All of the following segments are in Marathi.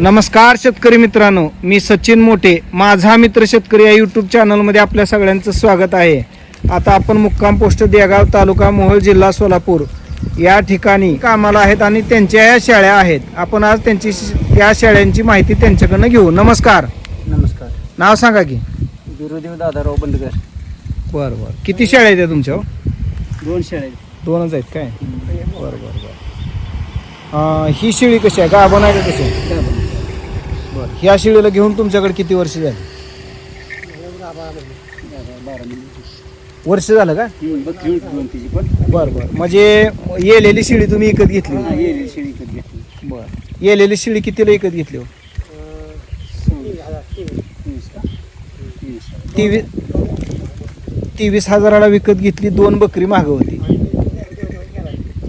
नमस्कार शेतकरी मित्रांनो मी सचिन मोठे माझा मित्र शेतकरी या यूट्यूब चॅनलमध्ये आपल्या सगळ्यांचं स्वागत आहे. आता आपण मुक्काम पोस्ट देगाव तालुका मोहोळ जिल्हा सोलापूर या ठिकाणी कामाला आहेत आणि त्यांच्या या शेळ्या आहेत. आपण आज त्यांची त्या शेळ्यांची माहिती त्यांच्याकडनं घेऊ. नमस्कार. नमस्कार. नाव सांगा की. बिरुदेव दादाराव बंडकर बरं बरं. किती शेळ्या आहेत त्या तुमच्या? दोन शेळ्या दोनच आहेत काय? बरं बरं बरं. अं, ही शेळी कशी आहे? गाभण आहे का कशी? आहे बरं. ह्या शेळीला घेऊन तुमच्याकडे किती वर्ष झाली? वर्ष झालं का? बरं बरं. म्हणजे येलेली शिळी तुम्ही विकत घेतली. बरं. येलेली शिळी कितीला विकत घेतली हो? तेवीस तेवीस हजाराला विकत घेतली दोन बकरी माग होती. बरं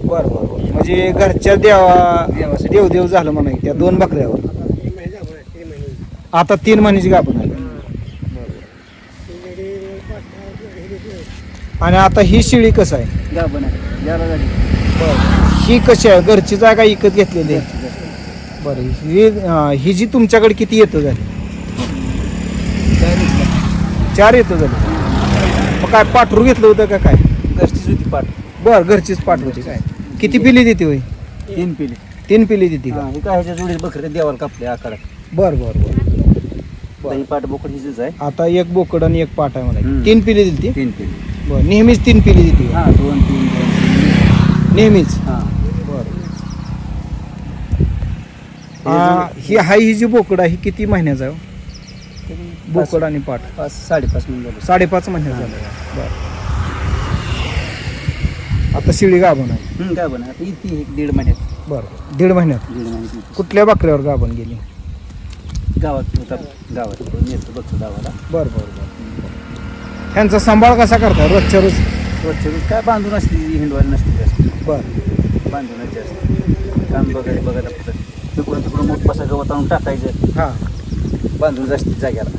बरं बरं. म्हणजे घरच्या देवा देवासाठी. देव देव झालं म्हणा त्या दोन बकऱ्यावर आता तीन महिन्याची गाभण आहे. आणि आता ही शिळी कसं आहे? गाभण आहे. ज्याला झाली ही कशी आहे? आहे का विकत घेतलेली आहे. बरं ही अं, ही जी तुमच्याकडे किती येतं झाली? चार येतं. झाली. मग काय पाठरू घेतलं होतं का काय? घरचीच होती पाठ. बर घरचीच पाठ होती काय? किती पिली देते होय? तीन पिली. तीन पिली देते का? हा, ह्याच्या जोडी बकऱ्या देवाला कापले आकारात. बर बर बर. आता ही पाठ बोकड हिचीच आहे. आता एक बोकड आणि एक पाठ आहे मला हम्म. तीन पिली दिली ती तीन पिली. बर नेहमीच तीन पिली हा दोन तीन दोन तीन. नेहमीच? हा. बर. ही हाय ही जी बोकड आहे ही किती महिन्याचा आहे हो? तरी बोकड आणि पाठ पाच साडेपाच मिनिट झाले. साडेपाच महिन्याचा झालं. बर. आता शिळी गाभण आहे. हं, गाभण आहे. आता इथे एक दीड महिन्यात. बर. दीड महिन्यात. दीड महिन्यात. कुठल्या बकऱ्यावर गाभण गेली? गावात होता गावात. नेतो बघतो गावाला. बर बर बर. ह्यांचा सांभाळ कसा करता? रोजच्या रोज? रोजच्या रोज काय बांधून असते हिंडवायला नसते जास्त. बर. बांधूनच जास्त. काम बघायला बघत आपलं तिकडून तिकडून मोठ बसा गवत आणून टाकायचं. हां. बांधून जास्तीत जाग्याला.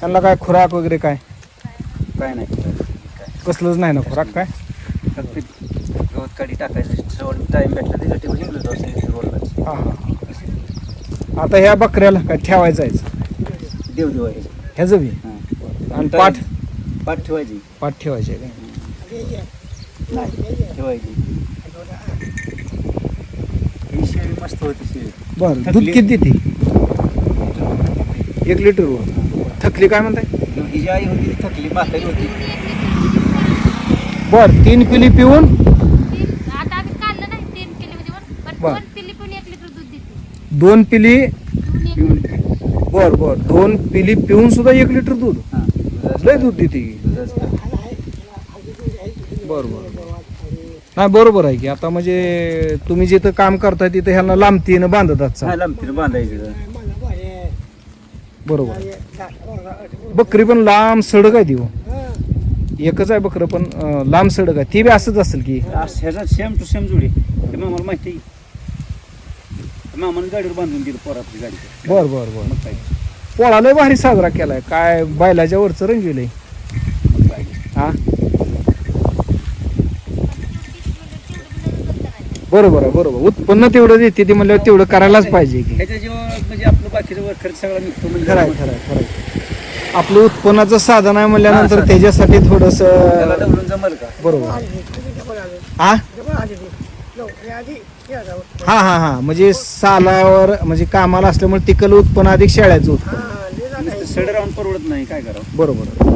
त्यांना काय खुराक वगैरे काय? काय नाही. कसलंच नाही ना खुराक काय? फक्त गवत काढी टाकायचं. टाईम भेटला हिंडलो जाऊ आता ह्या बकऱ्याला काय ठेवायचं आहे देव देव आहे ह्याचं बी हां. आणि पाठ? पाठ ठेवायची. पाठ ठेवायचे काय नाही ठेवायची. ही शेळी मस्त होती शेळी. बरं दूध थकली. किती देते? एक लिटर थकली काय म्हणताय? ही जी आई होती ती थकली म्हातारी होती. बर तीन पिली पिऊन तीन आता आम्ही काढलं नाही तीन किलो मध्ये पण बर. दोन पिल्ली पण एक लिटर दूध देते दोन पिली पिऊन बर बर. दोन पिली पिऊन सुद्धा एक लिटर दूध. हां. लय दूध देते बर बर नाही बरोबर आहे की. आता म्हणजे तुम्ही जिथं काम करताय तिथं ह्यांना लांबतीनं बांधत आहात हा लांबतीनं बांधायचं बरोबर. बकरी पण लांब सडक आहे ती हो. एकच आहे बकरं पण लांब सडक आहे. ती बी असंच असेल की? सेम टू सेम जोडी. ते मामाला माहिती आहे. मामाने गाडीवर बांधून दिलं पोरातली गाडी. बर बर बर. मग काय? पोळा लय भारी साजरा केलाय. काय बैलाच्या वरचं मग काय? हा? बरोबर आहे बरोबर. उत्पन्न तेवढं देते ते म्हणल्यावर तेवढं करायलाच पाहिजे की. जेव्हा म्हणजे आपलं बाकीचं वर खर्च सगळा निघतो म्हणजे. आपलं उत्पन्नाचं साधन आहे म्हणल्यानंतर हा. त्याच्यासाठी थोडस त्याला डवलून जमल का? बरोबर. हा? हा हा हा. म्हणजे सालावर म्हणजे कामाला असल्यामुळे तिकल उत्पन्न अधिक शेळ्याचं उत्पन्न सड राहून परवडत नाही काय करावं? बरोबर.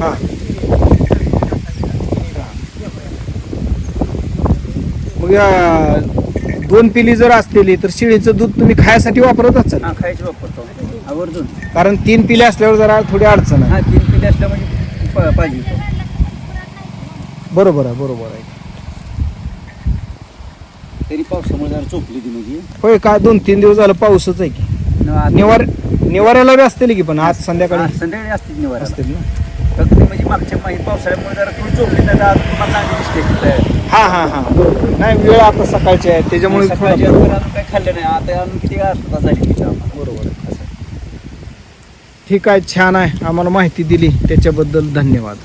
हा. मग दोन पिली जर असलेली तर शिळीचं दूध तुम्ही खायसाठी वापरत असाल? हा खायची वापरतो. आवर्जून. कारण तीन पिले असल्यावर जरा थोडी अडचण आहे. हा तीन पिढी असल्या म्हणजे प- पाहिजे. बरोबर आहे बरोबर आहे. तरी पावसामुळे जरा चोपली ती म्हणजे. होय काय दोन तीन दिवस झालं पाऊसच आहे की. निवार निवाऱ्याला बी असतील की पण आज संध्याकाळी? संध्याकाळी असते निवारा असतील ना? फक्त म्हणजे मागच्या माहीत पावसाळ्यामुळे जरा थोडी चोपली नाही तर आज तुम्हाला चांगली दिसते हा हा हा. बरोबर नाही वेळ आता सकाळची आहे त्याच्यामुळे सकाळची थोडं- अजून अजून काही खाल्लं नाही. आता अजून किती असतात झाली तिथं आम्हाला बरोबर ठीक आहे छान आहे. आम्हाला माहिती दिली. त्याच्याबद्दल धन्यवाद.